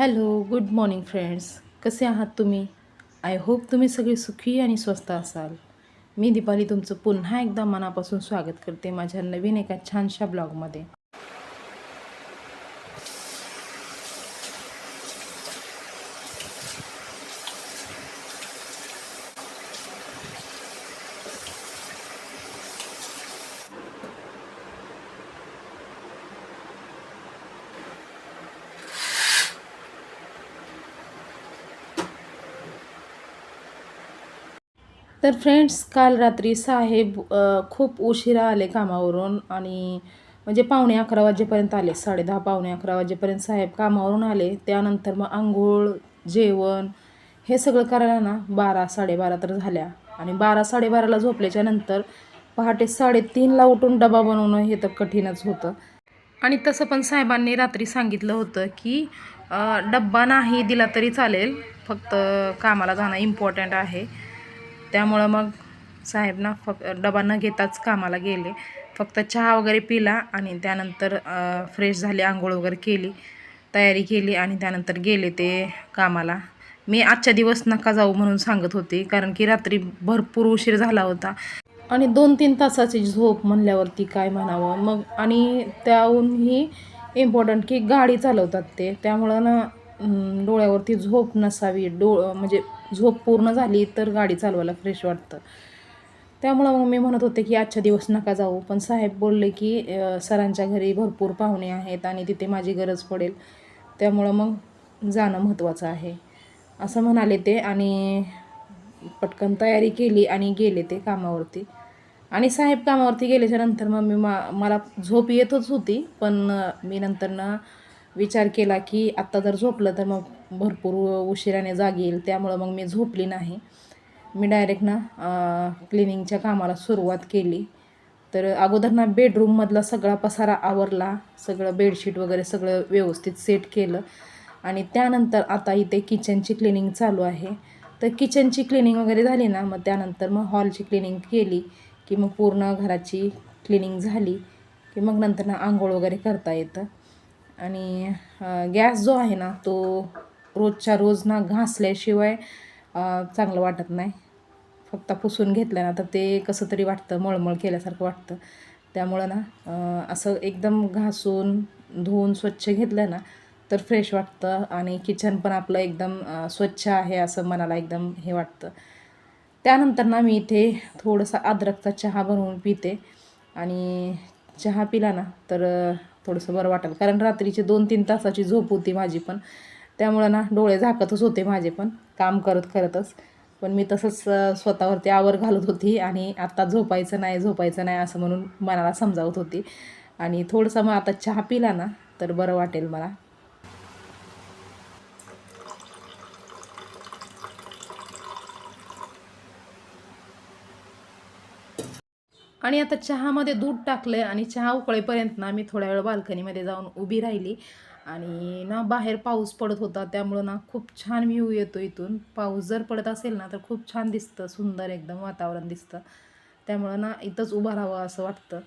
Hello good morning friends. कसे आहात तुम्ही? आय होप तुम्ही सगळे सुखी आणि स्वस्त असाल. मी दीपाली तुमचं पुन्हा एकदा मनापासून स्वागत करते माझ्या नवीन एका छानशा ब्लॉगमध्ये. तर फ्रेंड्स काल रात्री साहेब खूप उशिरा आले कामावरून आणि म्हणजे पावणे अकरा वाजेपर्यंत आले साडेदहा पावणे अकरा वाजेपर्यंत साहेब कामावरून आले. त्यानंतर मग आंघोळ जेवण हे सगळं करायला ना बारा साडेबारा तर झाल्या. आणि बारा साडेबाराला झोपल्याच्या नंतर पहाटे साडेतीनला उठून डबा बनवणं हे तर कठीणच होतं. आणि तसं पण साहेबांनी रात्री सांगितलं होतं की डब्बा नाही दिला तरी चालेल फक्त कामाला जाणं इम्पॉर्टंट आहे. त्यामुळं मग साहेब ना फक्त डबा न घेताच कामाला गेले. फक्त चहा वगैरे पिला आणि त्यानंतर फ्रेश झाले आंघोळ वगैरे केली तयारी केली आणि त्यानंतर गेले ते कामाला. मी आजच्या दिवस नका जाऊ म्हणून सांगत होते कारण की रात्री भरपूर उशीर झाला होता. आणि दोन तीन तासाची झोप म्हणल्यावरती काय म्हणावं? मग आणि त्याहूनही इम्पॉर्टंट की गाडी चालवतात ते. त्यामुळं ना डोळ्यावरती झोप नसावी डो म्हणजे झोप पूर्ण झाली तर गाडी चालवायला फ्रेश वाटतं. त्यामुळं मग मी म्हणत होते की आजच्या दिवस नका जाऊ. पण साहेब बोलले की सरांच्या घरी भरपूर पाहुणे आहेत आणि तिथे माझी गरज पडेल. त्यामुळं मग जाणं महत्त्वाचं आहे. असं म्हणाले ते आणि पटकन तयारी केली आणि गेले ते कामावरती. आणि साहेब कामावरती गेल्याच्यानंतर मग मी मा मला झोप येतच होती. पण मी नंतरनं विचार केला की आत्ता जर झोपलं तर मग भरपूर उशिराने जागी येईल त्यामुळं मग मी झोपली नाही. मी डायरेक्ट ना क्लिनिंगच्या कामाला सुरुवात केली. तर अगोदर ना बेडरूममधला सगळा पसारा आवरला सगळं बेडशीट वगैरे सगळं व्यवस्थित सेट केलं. आणि त्यानंतर आता इथे किचनची क्लिनिंग चालू आहे. तर किचनची क्लिनिंग वगैरे झाली ना मग त्यानंतर मग हॉलची क्लिनिंग केली की मग पूर्ण घराची क्लिनिंग झाली की मग नंतर ना आंघोळ वगैरे करता येतं. आणि गॅस जो आहे ना तो रोजच्या रोज ना घासल्याशिवाय चांगलं वाटत नाही. फक्त पुसून घेतलं ना तर ते कसं तरी वाटतं मळमळ केल्यासारखं वाटतं. त्यामुळं ना असं एकदम घासून धुवून स्वच्छ घेतलं ना तर फ्रेश वाटतं आणि किचन पण आपलं एकदम स्वच्छ आहे असं मनाला एकदम हे वाटतं. त्यानंतर ना मी इथे थोडंसं अद्रकचा चहा बनवून पिते आणि चहा पिला ना तर थोडंसं बरं वाटेल. कारण रात्रीची दोन तीन तासाची झोप होती माझी पण. त्यामुळं ना डोळे झाकतच होते माझे पण काम करत करतच. पण मी तसंच स्वतःवरती आवर घालत होती आणि आत्ता झोपायचं नाही झोपायचं नाही असं म्हणून मनाला समजावत होती. आणि थोडंसं मग आता चहा पिला ना तर बरं वाटेल मला. आणि आता चहामध्ये दूध टाकलं आणि चहा उकळेपर्यंत ना मी थोड्या वेळ बाल्कनीमध्ये जाऊन उभी राहिली. आणि ना बाहेर पाऊस पडत होता त्यामुळं ना खूप छान व्ह्यू येतो इथून. पाऊस जर पडत असेल ना तर खूप छान दिसतं सुंदर एकदम वातावरण दिसतं. त्यामुळं ना इथंच उभं राहावं असं वाटतं.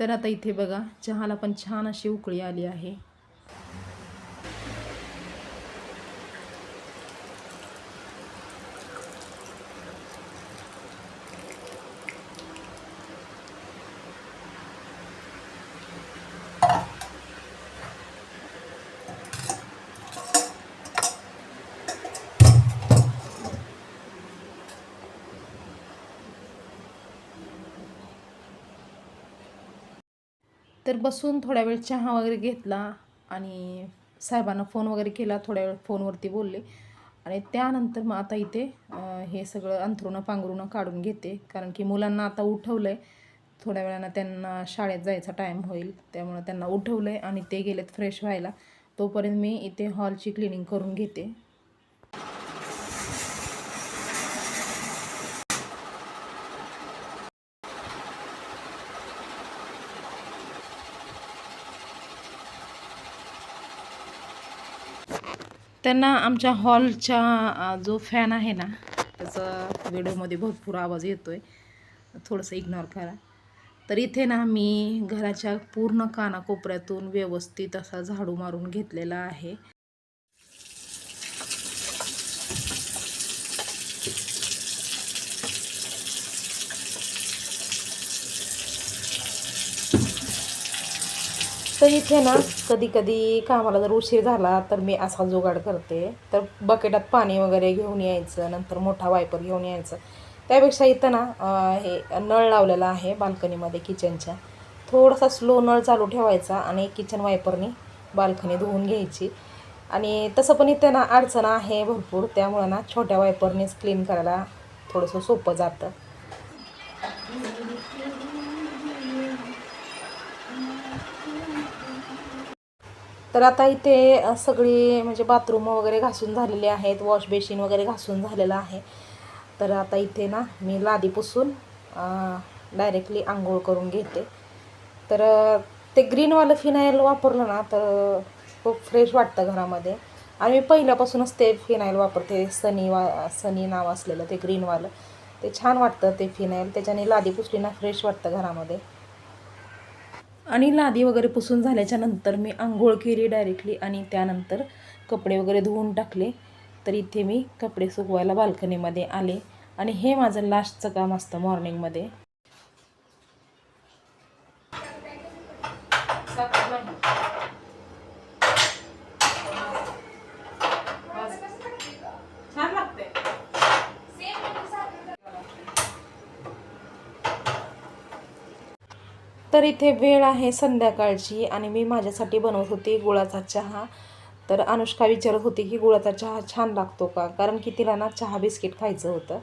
तर आता इथे बघा चहाला पण छान अशी उकळी आली आहे. तर बसून थोड्या वेळ चहा वगैरे घेतला आणि साहेबांना फोन वगैरे केला थोड्या वेळ फोनवरती बोलले. आणि त्यानंतर मग आता इथे हे सगळं अंथरुणं पांघरुणं काढून घेते. कारण की मुलांना आता उठवलं आहे थोड्या वेळानं त्यांना शाळेत जायचा टाईम होईल. त्यामुळं त्यांना उठवलं आहे आणि ते गेलेत फ्रेश व्हायला. तोपर्यंत मी इथे हॉलची क्लिनिंग करून घेते. त्यांना आमच्या हॉलच्या जो फॅन आहे ना त्याचा व्हिडिओमध्ये भरपूर आवाज येतो आहे थोडंसं इग्नोर करा. तर इथे ना मी घराच्या पूर्ण कानाकोपऱ्यातून व्यवस्थित असा झाडू मारून घेतलेला आहे. तर इथे ना कधी कधी कामाला जर उशीर झाला तर मी असा जुगाड करते. तर बकेटात पाणी वगैरे घेऊन यायचं नंतर मोठा वायपर घेऊन यायचं. त्यापेक्षा इथं ना हे नळ लावलेला आहे बाल्कनीमध्ये किचनच्या थोडासा स्लो नळ चालू ठेवायचा आणि किचन वायपरनी बाल्कनी धुवून घ्यायची. आणि तसं पण इथं ना अडचण आहे भरपूर. त्यामुळं ना छोट्या वायपरनेच क्लीन करायला थोडंसं सोपं जातं. तर आता इथे सगळी म्हणजे बाथरूम वगैरे घासून झालेले आहेत वॉश बेसिन वगैरे घासून झालेलं आहे. तर आता इथे ना मी लादी पुसून डायरेक्टली आंघोळ करून घेते. तर ते ग्रीनवालं फिनाईल वापरलं ना तर खूप फ्रेश वाटतं घरामध्ये. आणि मी पहिल्यापासूनच ते फिनाईल वापरते सनी वा सनी नाव असलेलं ते ग्रीनवालं. ते छान वाटतं ते फिनाईल त्याच्याने लादी पुसली ना फ्रेश वाटतं घरामध्ये. आणि लादी वगैरे पुसून झाल्याच्यानंतर मी आंघोळ केली डायरेक्टली आणि त्यानंतर कपडे वगैरे धुवून टाकले. तर इथे मी कपडे सुकवायला बाल्कनीमध्ये आले आणि हे माझं लास्टचं काम असतं मॉर्निंगमध्ये तर इथे वेळ आहे संध्याकाळची आणि मी माझ्यासाठी बनवत होती गुळाचा चहा. तर अनुष्का विचारत होती की गुळाचा चहा छान लागतो का? कारण की तिला ना चहा बिस्किट खायचं होतं.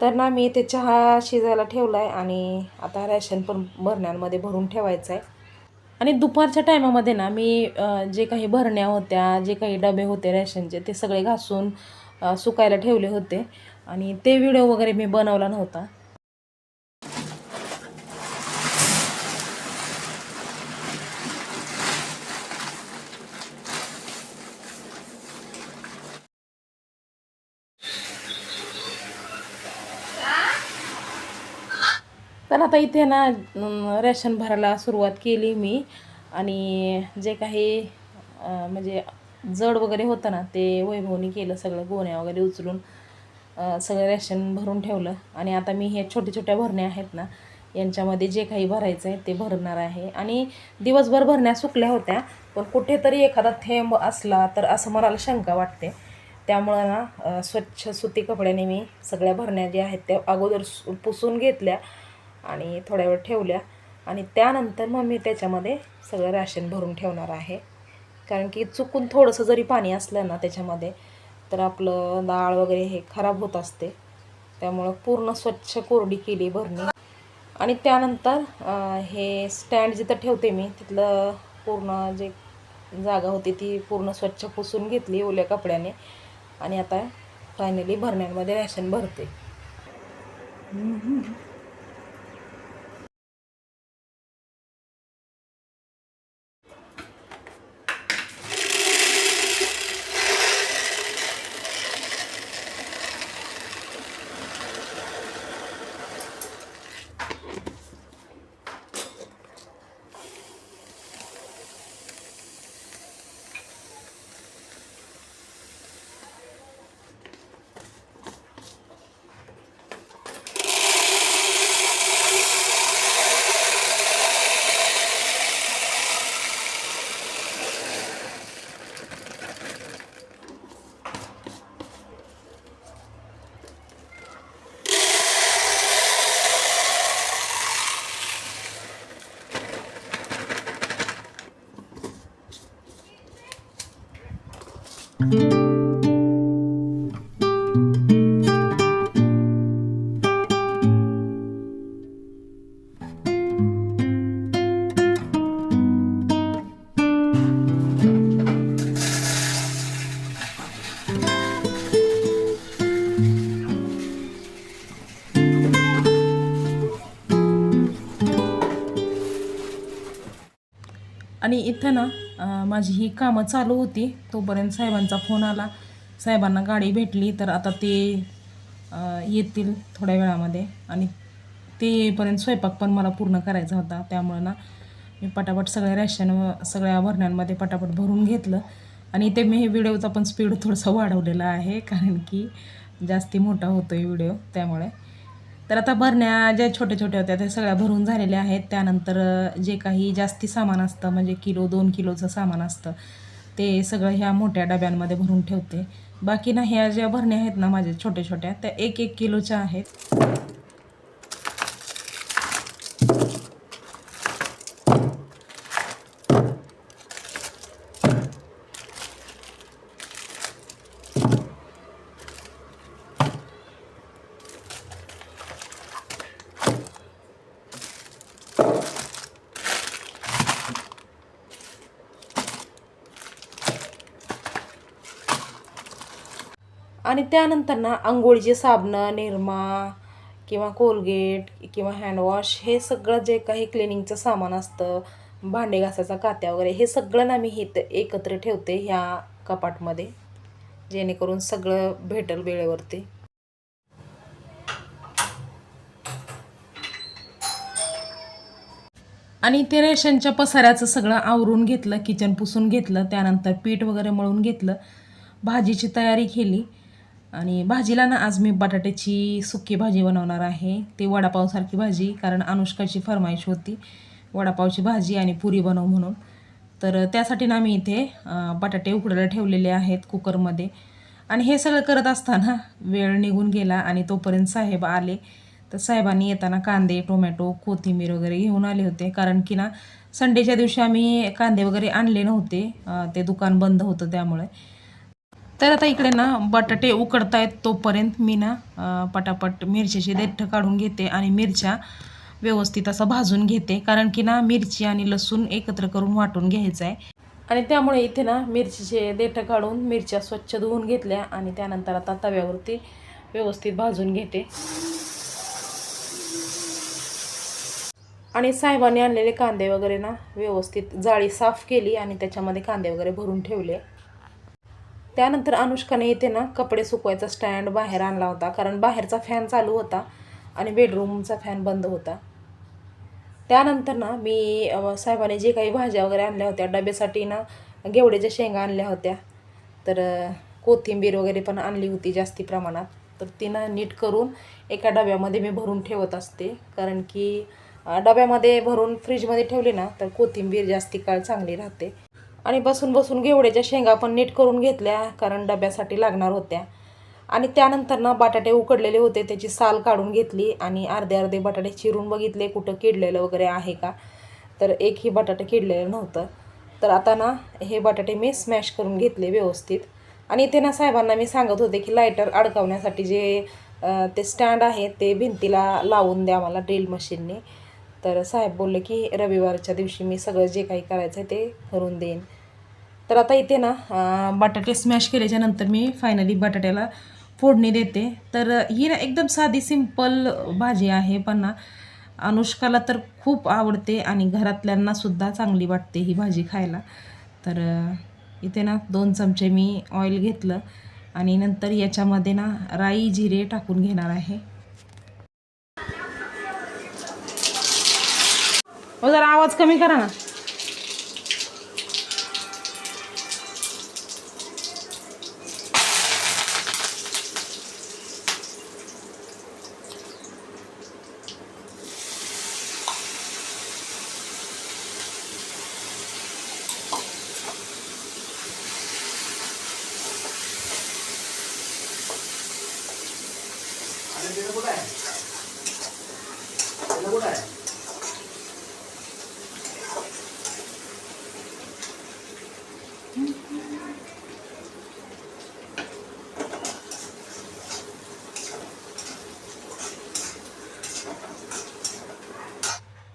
तर ना मी ते चहा शिजायला ठेवला आहे आणि आता रॅशन पण भरण्यांमध्ये भरून ठेवायचं आहे आणि दुपारच्या टायमामध्ये ना मी जे काही भरण्या होत्या जे काही डबे होते रॅशनचे ते सगळे घासून सुकायला ठेवले होते. आणि ते व्हिडिओ वगैरे मी बनवला नव्हता. तर आता इथे ना रॅशन रेशन भरायला सुरुवात केली मी. आणि जे काही म्हणजे जड वगैरे होतं ना ते वैभवनी केलं सगळं गोण्या वगैरे उचलून सगळं रेशन भरून ठेवलं. आणि आता मी हे छोट्या छोट्या भरण्या आहेत ना यांच्यामध्ये जे काही भरायचं आहे ते भरणार आहे. आणि दिवसभर भरण्या सुकल्या होत्या पण कुठेतरी एखादा थेंब असला तर असं मला शंका वाटते. त्यामुळं ना स्वच्छ सुती कपड्याने मी सगळ्या भरण्या ज्या आहेत त्या अगोदर सु- पुसून घेतल्या. आणि थोड्या वेळ ठेवल्या. आणि त्यानंतर मग मी त्याच्यामध्ये सगळं राशन भरून ठेवणार आहे. कारण की चुकून थोडंसं जरी पाणी असलं ना त्याच्यामध्ये तर आपलं डाळ वगैरे हे खराब होत असते. त्यामुळं पूर्ण स्वच्छ कोरडी केली भरणी. आणि त्यानंतर हे स्टँड जिथं ठेवते मी तिथलं पूर्ण जे जागा होती ती पूर्ण स्वच्छ पुसून घेतली ओल्या कपड्याने. आणि आता फायनली भरण्यांमध्ये रॅशन भरते. आणि इथं ना माझी ही कामं चालू होती. तोपर्यंत साहेबांचा फोन आला. साहेबांना गाडी भेटली तर आता ते येतील थोड्या वेळामध्ये. आणि ते येईपर्यंत स्वयंपाक पण मला पूर्ण करायचा होता. त्यामुळं ना मी पटापट सगळ्या रॅशन सगळ्या भरण्यांमध्ये पटापट भरून घेतलं. आणि ते मी हे व्हिडिओचा पण स्पीड थोडंसं वाढवलेला आहे कारण की जास्ती मोठा होतो आहे व्हिडिओ त्यामुळे. तर आता भरण्या ज्या छोट्या छोट्या होत्या त्या सगळ्या भरून झालेल्या आहेत. त्यानंतर जे काही जास्ती सामान असतं म्हणजे किलो दोन किलोचं सामान असतं ते सगळं ह्या मोठ्या डब्यांमध्ये भरून ठेवते. बाकी ना ह्या ज्या भरण्या आहेत ना माझ्या छोट्या छोट्या त्या एक एक किलोच्या आहेत. आणि त्यानंतर ना आंघोळीचे साबणं निरमा किंवा कोलगेट किंवा हँडवॉश हे सगळं जे काही क्लिनिंगचं सामान असतं भांडे घासायचा कात्या वगैरे हे सगळं ना मी इथं एकत्र ठेवते ह्या कपाटमध्ये जेणेकरून सगळं भेटल वेळेवरती. आणि ते रेशनच्या पसाऱ्याचं सगळं आवरून घेतलं किचन पुसून घेतलं त्यानंतर पीठ वगैरे मळून घेतलं भाजीची तयारी केली. आणि भाजीला ना आज मी बटाट्याची सुकी भाजी बनवणार आहे. ती वडापावसारखी भाजी कारण अनुष्काची फरमाईश होती. वडापावची भाजी आणि पुरी बनव म्हणून. तर त्यासाठी ना मी इथे बटाटे उकडायला ठेवलेले आहेत कुकरमध्ये. आणि हे सगळं करत असताना वेळ निघून गेला आणि तोपर्यंत साहेब आले. तर साहेबांनी येताना कांदे टोमॅटो कोथिंबीर वगैरे घेऊन आले होते. कारण की ना संडेच्या दिवशी आम्ही कांदे वगैरे आणले नव्हते. ते दुकान बंद होतं त्यामुळे. तर आता इकडे ना बटाटे उकडतायत तोपर्यंत मी ना पटापट मिरचीचे देठं काढून घेते आणि मिरच्या व्यवस्थित असं भाजून घेते. कारण की ना मिरची आणि लसूण एकत्र करून वाटून घ्यायचं आहे आणि त्यामुळे इथे ना मिरचीचे देठं काढून मिरच्या स्वच्छ धुवून घेतल्या आणि त्यानंतर आता तव्यावरती व्यवस्थित भाजून घेते. आणि साहेबांनी आणलेले कांदे वगैरे ना व्यवस्थित जाळी साफ केली आणि त्याच्यामध्ये कांदे वगैरे भरून ठेवले. त्यानंतर अनुष्काने इथे ना कपडे सुकवायचा स्टँड बाहेर आणला होता. कारण बाहेरचा फॅन चालू होता आणि बेडरूमचा फॅन बंद होता. त्यानंतर ना मी साहेबाने जे काही भाज्या वगैरे आणल्या होत्या डब्यासाठी ना गेवड्याच्या शेंगा आणल्या होत्या. तर कोथिंबीर वगैरे पण आणली होती जास्ती प्रमाणात. तर ती ना नीट करून एका डब्यामध्ये मी भरून ठेवत असते. कारण की डब्यामध्ये भरून फ्रीजमध्ये ठेवली ना तर कोथिंबीर जास्ती काळ चांगली राहते. आणि बसून बसून घेवड्याच्या शेंगा पण नीट करून घेतल्या कारण डब्यासाठी लागणार होत्या. आणि त्यानंतर ना बटाटे उकडलेले होते त्याची साल काढून घेतली आणि अर्धे अर्धे बटाटे चिरून बघितले कुठं किडलेलं वगैरे आहे का? तर एकही बटाटे किडलेलं नव्हतं. तर आता ना हे बटाटे मी स्मॅश करून घेतले व्यवस्थित. आणि इथे ना साहेबांना मी सांगत होते की लायटर अडकवण्यासाठी जे ते स्टँड आहे ते भिंतीला लावून द्या मला ड्रिल मशीनने तर साहेब बोलले की रविवारच्या दिवशी मी सगळं जे काही करायचं आहे ते करून देईन. तर आता इथे ना बटाटे स्मॅश केल्याच्यानंतर मी फायनली बटाट्याला फोडणी देते. तर ही ना एकदम साधी सिंपल भाजी आहे पण ना अनुष्काला तर खूप आवडते आणि घरातल्यांनासुद्धा चांगली वाटते ही भाजी खायला. तर इथे ना दोन चमचे मी ऑइल घेतलं आणि नंतर याच्यामध्ये ना राई जिरे टाकून घेणार आहे. हो जरा आवाज कमी करा ना.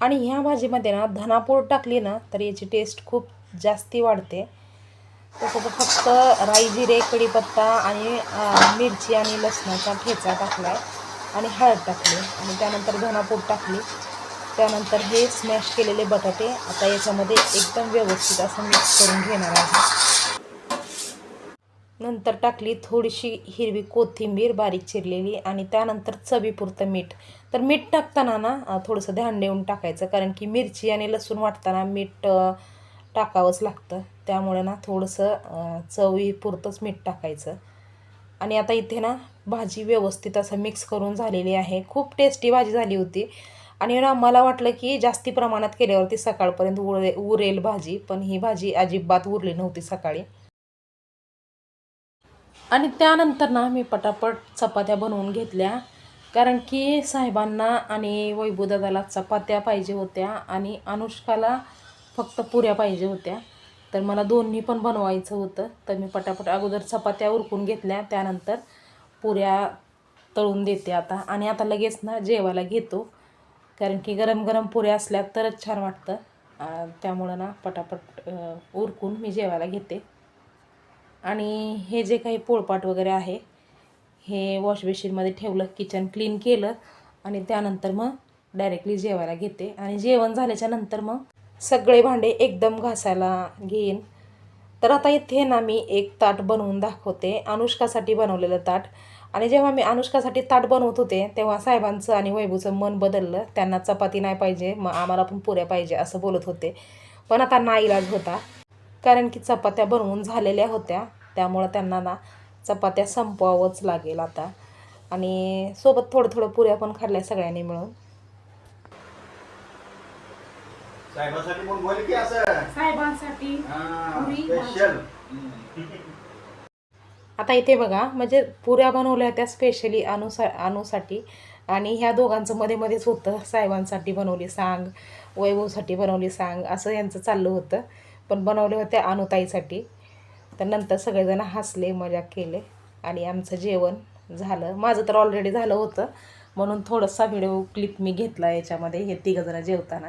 आणि ह्या भाजीमध्ये ना धनापूड टाकली ना तर याची टेस्ट खूप जास्ती वाढते. तसं तर फक्त राई जिरे कढीपत्ता आणि मिरची आणि लसणाचा ठेचा टाकला आहे आणि हळद टाकली आणि त्यानंतर धनापूड टाकली. त्यानंतर हे स्मॅश केलेले बटाटे आता याच्यामध्ये एकदम व्यवस्थित असं मिक्स करून घेणार आहे. नंतर टाकली थोडीशी हिरवी कोथिंबीर बारीक चिरलेली आणि त्यानंतर चवीपुरतं मीठ. तर मीठ टाकताना ना थोडंसं ध्यान देऊन टाकायचं. कारण की मिरची आणि लसूण वाटताना मीठ टाकावंच लागतं. त्यामुळे ना थोडंसं चवी पुरतंच मीठ टाकायचं. आणि आता इथे ना भाजी व्यवस्थित असं मिक्स करून झालेली आहे. खूप टेस्टी भाजी झाली होती. आणि ना मला वाटलं की जास्ती प्रमाणात केल्यावरती सकाळपर्यंत उरे उरेल भाजी. पण ही भाजी अजिबात उरली नव्हती सकाळी. आणि त्यानंतर ना मी पटापट चपात्या बनवून घेतल्या. कारण की साहेबांना आणि वैभूदादाला चपात्या पाहिजे होत्या आणि अनुष्काला फक्त पुऱ्या पाहिजे होत्या. तर मला दोन्ही पण बनवायचं होतं. तर मी पटापट अगोदर चपात्या उरकून घेतल्या. त्यानंतर पुऱ्या तळून देते आता. आणि आता लगेच ना जेवायला घेतो. कारण की गरम गरम पुऱ्या असल्या तरच छान वाटतं. त्यामुळं ना पटापट उरकून मी जेवायला घेते. आणि हे जे काही पोळपाट वगैरे आहे हे वॉश बेसिनमध्ये ठेवलं किचन क्लीन केलं आणि त्यानंतर मग डायरेक्टली जेवायला घेते. आणि जेवण झाल्याच्यानंतर मग सगळे भांडे एकदम घासायला घेईन. तर आता इथे ना मी एक ताट बनवून दाखवते. अनुष्कासाठी बनवलेलं ताट. आणि जेव्हा मी अनुष्कासाठी ताट बनवत होते तेव्हा साहेबांचं आणि वैभूचं मन बदललं. त्यांना चपाती नाही पाहिजे मग आम्हाला पण पुऱ्या पाहिजे असं बोलत होते. पण आता नाईलाज होता. कारण की चपात्या बनवून झालेल्या होत्या. त्यामुळं त्यांना ना चपात्या संपवावंच लागेल आता. आणि सोबत थोडं थोडं पुऱ्या पण खाल्ल्या सगळ्यांनी मिळून. साहेबासाठी पण बोल की असं. साहेबांसाठी हा, पुरी, आता इथे बघा म्हणजे पुऱ्या बनवल्या होत्या स्पेशली अनुसा अनुसाठी. आणि ह्या दोघांचं मध्ये मध्येच होतं. साहेबांसाठी बनवली सांग वैभवसाठी बनवली सांग असं यांचं चाललं होतं. पण बनवले होते अनुताईसाठी. तर नंतर सगळेजण हसले मजा केले आणि आमचं जेवण झालं. माझं तर ऑलरेडी झालं होतं. म्हणून थोडासा व्हिडिओ क्लिप मी घेतला याच्यामध्ये हे तिघंजणं जेवताना.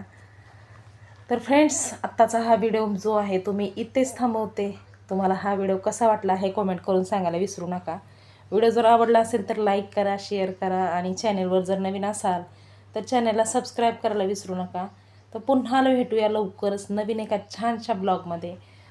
तर फ्रेंड्स आत्ताचा हा व्हिडिओ जो आहे तो मी इथेच थांबवते. तुम्हाला हा व्हिडिओ कसा वाटला हे कमेंट करून सांगायला विसरू नका. व्हिडिओ जर आवडला असेल तर लाईक करा शेअर करा आणि चॅनेलवर जर नवीन असाल तर चॅनलला सबस्क्राईब करायला विसरू नका. तर पुन्हा भेटूया लवकरच नवीन एका छानशा ब्लॉगमध्ये